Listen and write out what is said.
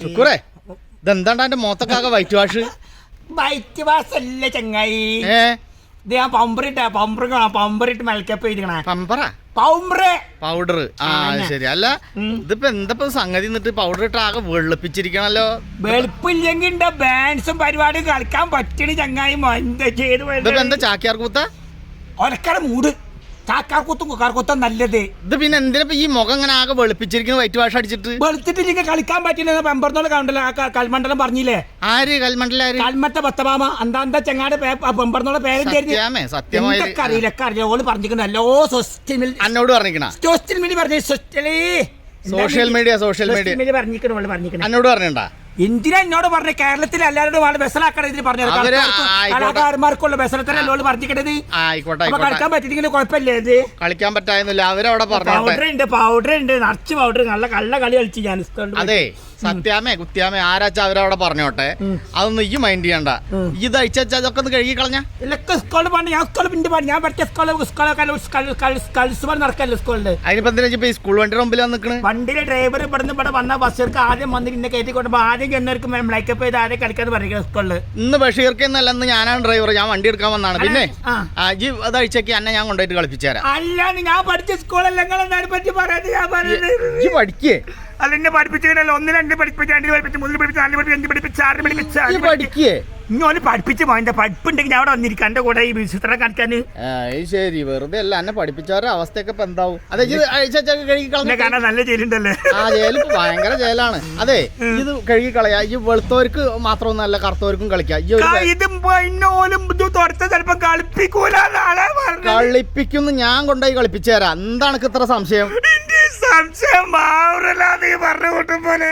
ശുക്രേ ഇതെന്താണ്ടാ എന്റെ മോത്തൊക്കെ വൈറ്റ് വാഷ് വൈറ്റ് വാഷ് അല്ല ചങ്ങായി. ഏ? ഇത് ഞാൻ പമ്പറിട്ട പമ്പർ പമ്പറിട്ട് മെൽക്കപ്പ് ചെയ്തിക്കണേ പമ്പറ പൗമ്പറ്? പൗഡർ. ആ ശരി. അല്ല. ഇതിപ്പോ എന്തപ്പോ സംഗതി? എന്നിട്ട് പൗഡർ ഇട്ട് ആകെ വെളുപ്പിച്ചിരിക്കണല്ലോ. വെളുപ്പില്ലെങ്കിൽ ബാൻസും പരിപാടിയും കളിക്കാൻ പറ്റണ ചങ്ങായി എന്താ ചെയ്ത് എന്താ ചാക്യാർ കൂത്ത ഒലക്കട മൂട്. ചാക്കാർക്കുത്തും കുക്കാർക്കുത്തും നല്ലത്. ഇത് പിന്നെ എന്തിനാ ഈ മുഖം ഇങ്ങനെ ആകെ വെളുപ്പിച്ചിരിക്കുന്നു വൈറ്റ് വാഷ് അടിച്ചിട്ട്? വെളുത്തിട്ടില്ലെങ്കിൽ കളിക്കാൻ പറ്റില്ല പെമ്പറന്നോട് കണ്ടല്ലോ ആ കൽമണ്ഡലം പറഞ്ഞില്ലേ? ആര് കൽമണ്ടലാര് കൽമറ്റ ബത്തമാമ എന്താ ചെങ്ങാടെ പെമ്പറന്നോട് പേരും സത്യമായിട്ട് അറിയില്ല അറിയില്ല ഓൾ സോഷ്യൽ മീഡിയ എന്നോട് പറഞ്ഞിക്കണ സോഷ്യൽ മീഡിയ പറഞ്ഞു സോഷ്യൽ മീഡിയ സോഷ്യൽ മീഡിയ പറഞ്ഞിരിക്കണോ പറഞ്ഞിരിക്കണ പറഞ്ഞിരിക്കണ. എന്നോട് പറഞ്ഞിണ്ടാ എന്തിനാ എന്നോട് പറഞ്ഞ കേരളത്തിൽ എല്ലാവരോടും ആണ് ബസ്സിലാക്കണം ഇതിന് പറഞ്ഞത്. കലാകാരന്മാർക്കുള്ള അപ്പൊ ആയിക്കോട്ടെ. കളിക്കാൻ പറ്റിയില്ലെങ്കിൽ കുഴപ്പമില്ലേ ഇത് കളിക്കാൻ പറ്റായിരുന്നില്ല അവരവിടെ പൗഡർ ഉണ്ട് പൗഡർ ഉണ്ട് നിറച്ച് പൗഡർ നല്ല കള്ള കളി കളിച്ച് ഞാൻ. അതെ. സത്യാമേ കുത്യാമേ ആരാച്ചാ അവരവിടെ പറഞ്ഞോട്ടെ? അതൊന്നും ഈ മൈൻഡ് ചെയ്യണ്ട. ഇത് അയച്ചാ അതൊക്കെ ഒന്ന് കഴുകി കളഞ്ഞ? അതിനിപ്പോ എന്തിനാ സ്കൂൾ വണ്ടിയുടെ മുമ്പിൽ നിൽക്കണ് വണ്ടിയിലെ ഡ്രൈവർ ഇവിടുന്ന് ഇവിടെ വന്ന ബസ്സുകാർക്ക് ആദ്യം വന്ന് ഇന്നെ കയറ്റി കൊണ്ടപ്പോ ആദ്യം ചെന്നവർക്ക് മേക്കപ്പ് ചെയ്ത് ആരെ കളിക്കാന്ന് പറയുന്നത് സ്കൂളിൽ ഇന്ന് ബഷീർക്ക് എന്നല്ല ഇന്ന് ഞാനാണ് ഡ്രൈവർ ഞാൻ വണ്ടി എടുക്കാൻ വന്നാണ്. പിന്നെ അജി അത് അഴിച്ചേക്ക് എന്നെ ഞാൻ കൊണ്ടുപോയിട്ട് കളിപ്പിച്ചു തരാം അല്ല ഞാൻ പഠിച്ച സ്കൂളല്ല പറ്റി പറയാതെ ഞാൻ പറയുന്നത്? ഈ പഠിക്കേ. അല്ല എന്നെ പഠിപ്പിച്ചല്ലോ ഒന്ന് രണ്ട് പഠിപ്പിച്ച് രണ്ട് പഠിപ്പിച്ച് മൂന്ന് പഠിപ്പിച്ച് നാല് പഠിപ്പിച്ച് അഞ്ച് പഠിപ്പിച്ച് ആറ് പഠിപ്പിച്ച് ആറ് പഠിക്കേ. ഇങ്ങനെ പഠിപ്പിച്ച് പോയിന്റെ പഠിപ്പുണ്ടെങ്കിൽ ഞാൻ അവിടെ വന്നിരിക്കും. എന്റെ കൂടെ ഈ ചിത്രം കാണിക്കാൻ. ശരി. വെറുതെ അല്ല എന്നെ പഠിപ്പിച്ചവരുടെ അവസ്ഥയൊക്കെ ഇപ്പൊ എന്താവും? അതെ ഇത് അഴിച്ചൊക്കെ കഴുകി നല്ല ജയിലുണ്ടല്ലേ? ആ ഇപ്പൊ ഭയങ്കര ജയിലാണ്. അതെ ഇത് കഴുകി കളയാ. ഈ വെളുത്തവർക്ക് മാത്രമൊന്നല്ല കറുത്തവർക്കും കളിക്കാം. ഇതും പൊന്നോലും ഇത് തുറത്ത ചിലപ്പോ കളിപ്പിക്കൂല നാളെ പറഞ്ഞത്. കളിപ്പിക്കുന്നു ഞാൻ കൊണ്ടുപോയി കളിപ്പിച്ചു തരാം എന്താണ് ഇത്ര സംശയം? സംശയം മാറില്ല നീ പറഞ്ഞു കൂട്ടും പോലെ.